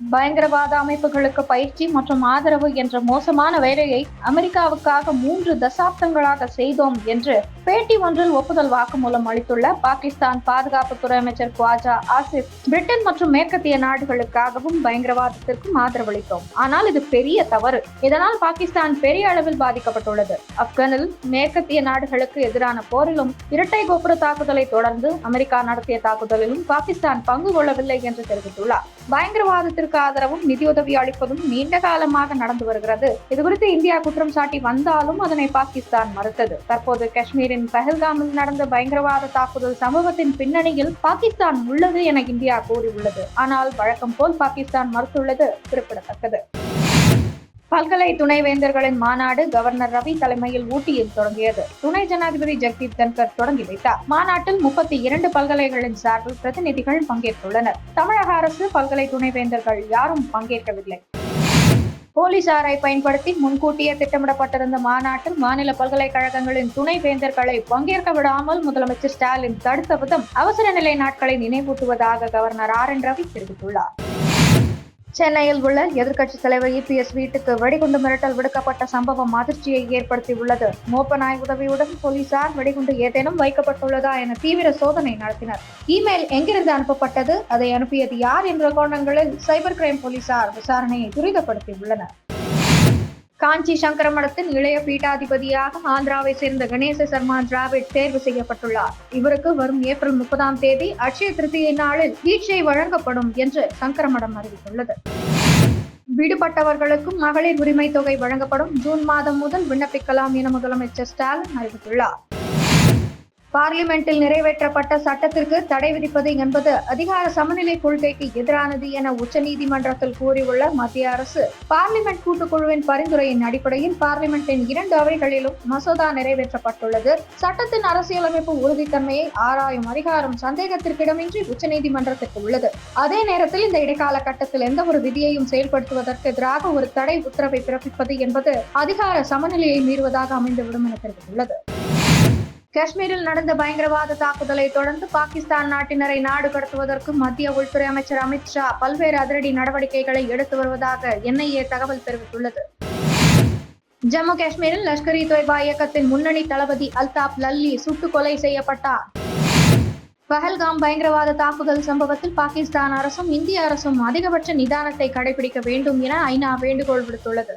பயங்கரவாத அமைப்புகளுக்கு பயிற்சி மற்றும் ஆதரவு என்ற மோசமான வேலையை அமெரிக்காவுக்காக மூன்று தசாப்தங்களாக செய்தோம் என்று பேட்டி ஒன்றில் ஒப்புதல் வாக்குமூலம் அளித்துள்ள பாகிஸ்தான் பாதுகாப்புத்துறை அமைச்சர் குவாஜா ஆசிப் பிரிட்டன் மற்றும் மேற்கத்திய நாடுகளுக்காகவும் பயங்கரவாதத்திற்கும் ஆதரவளித்தோம். ஆனால் இது பெரிய தவறு. இதனால் பாகிஸ்தான் பெரிய அளவில் பாதிக்கப்பட்டுள்ளது. ஆப்கானில் மேற்கத்திய நாடுகளுக்கு எதிரான போரிலும் இரட்டை கோபுர தாக்குதலை தொடர்ந்து அமெரிக்கா நடத்திய தாக்குதலிலும் பாகிஸ்தான் பங்கு கொள்ளவில்லை என்று தெரிவித்துள்ளார். பயங்கரவாதத்திற்கு ஆதரவும் நிதியுதவி அளிப்பதும் நீண்ட காலமாக நடந்து வருகிறது. இதுகுறித்து இந்தியா குற்றம் சாட்டி வந்தாலும் அதனை பாகிஸ்தான் மறுத்தது. தற்போது காஷ்மீரின் பஹல்காமில் நடந்த பயங்கரவாத தாக்குதல் சம்பவத்தின் பின்னணியில் பாகிஸ்தான் உள்ளது என இந்தியா கூறியுள்ளது. ஆனால் வழக்கம் போல் பாகிஸ்தான் மறுத்துள்ளது குறிப்பிடத்தக்கது. பல்கலை துணைவேந்தர்களின் மாநாடு கவர்னர் ரவி தலைமையில் ஊட்டியில் தொடங்கியது. துணை ஜனாதிபதி ஜெக்தீப் தன்கர் தொடங்கி வைத்தார். மாநாட்டில் முப்பத்தி இரண்டு பல்கலைகளின் சார்பில் பிரதிநிதிகள் பங்கேற்றுள்ளனர். தமிழக அரசு பல்கலை துணைவேந்தர்கள் யாரும் பங்கேற்கவில்லை. போலீசாரை பயன்படுத்தி முன்கூட்டியே திட்டமிடப்பட்டிருந்த மாநாட்டில் மாநில பல்கலைக்கழகங்களின் துணை வேந்தர்களை பங்கேற்க விடாமல் முதலமைச்சர் ஸ்டாலின் தடுத்த விதம் அவசர நிலை நாட்களை நினைவூட்டுவதாக கவர்னர் ஆர் என் ரவி தெரிவித்துள்ளார். சென்னையில் உள்ள எதிர்க்கட்சித் தலைவர் இபிஎஸ் வீட்டுக்கு வெடிகுண்டு மிரட்டல் விடுக்கப்பட்ட சம்பவம் அதிர்ச்சியை ஏற்படுத்தியுள்ளது. மோப்ப நாய் உதவியுடன் போலீசார் வெடிகுண்டு ஏதேனும் வைக்கப்பட்டுள்ளதா என தீவிர சோதனை நடத்தினர். இமெயில் எங்கிருந்து அனுப்பப்பட்டது? அதை அனுப்பியது யார் என்ற கோணங்களில் சைபர் கிரைம் போலீசார் விசாரணையை துரிதப்படுத்தியுள்ளனர். காஞ்சி சங்கரமடத்தின் இளைய பீட்டாதிபதியாக ஆந்திராவை சேர்ந்த கணேச சர்மா டிராவிட் தேர்வு செய்யப்பட்டுள்ளார். இவருக்கு வரும் ஏப்ரல் முப்பதாம் தேதி அட்சய திருத்தியை நாளில் தீட்சை வழங்கப்படும் என்று சங்கரமடம் அறிவித்துள்ளது. விடுபட்டவர்களுக்கும் மகளிர் உரிமை தொகை வழங்கப்படும் ஜூன் மாதம் முதல் விண்ணப்பிக்கலாம் என முதலமைச்சர் ஸ்டாலின் அறிவித்துள்ளார். பார்லிமெண்டில் நிறைவேற்றப்பட்ட சட்டத்திற்கு தடை விதிப்பது என்பது அதிகார சமநிலை கொள்கைக்கு எதிரானது என உச்சநீதிமன்றத்தில் கூறியுள்ள மத்திய அரசு. பார்லிமெண்ட் கூட்டுக்குழுவின் பரிந்துரையின் அடிப்படையில் பார்லிமெண்டின் இரண்டு அவைகளிலும் மசோதா நிறைவேற்றப்பட்டுள்ளது. சட்டத்தின் அரசியலமைப்பு உறுதித்தன்மையை ஆராயும் அதிகாரம் சந்தேகத்திற்கிடமின்றி உச்சநீதிமன்றத்திற்கு உள்ளது. அதே நேரத்தில் இந்த இடைக்கால கட்டத்தில் எந்த ஒரு விதியையும் செயல்படுத்துவதற்கு எதிராக ஒரு தடை உத்தரவை பிறப்பிப்பது என்பது அதிகார சமநிலையை மீறுவதாக அமைந்துவிடும் என தெரிவித்துள்ளது. காஷ்மீரில் நடந்த பயங்கரவாத தாக்குதலை தொடர்ந்து பாகிஸ்தான் நாட்டினரை நாடு கடத்துவதற்கு மத்திய உள்துறை அமைச்சர் அமித் ஷா பல்வேறு அதிரடி நடவடிக்கைகளை எடுத்து வருவதாக என்ஐஏ தகவல் தெரிவித்துள்ளது. ஜம்மு காஷ்மீரில் லஷ்கர் இ தொய்பா இயக்கத்தின் முன்னணி தளபதி அல்தாப் லல்லி சுட்டுக் கொலை செய்யப்பட்டார். பஹல்காம் பயங்கரவாத தாக்குதல் சம்பவத்தில் பாகிஸ்தான் அரசும் இந்திய அரசும் அதிகபட்ச நிதானத்தை கடைபிடிக்க வேண்டும் என ஐநா வேண்டுகோள் விடுத்துள்ளது.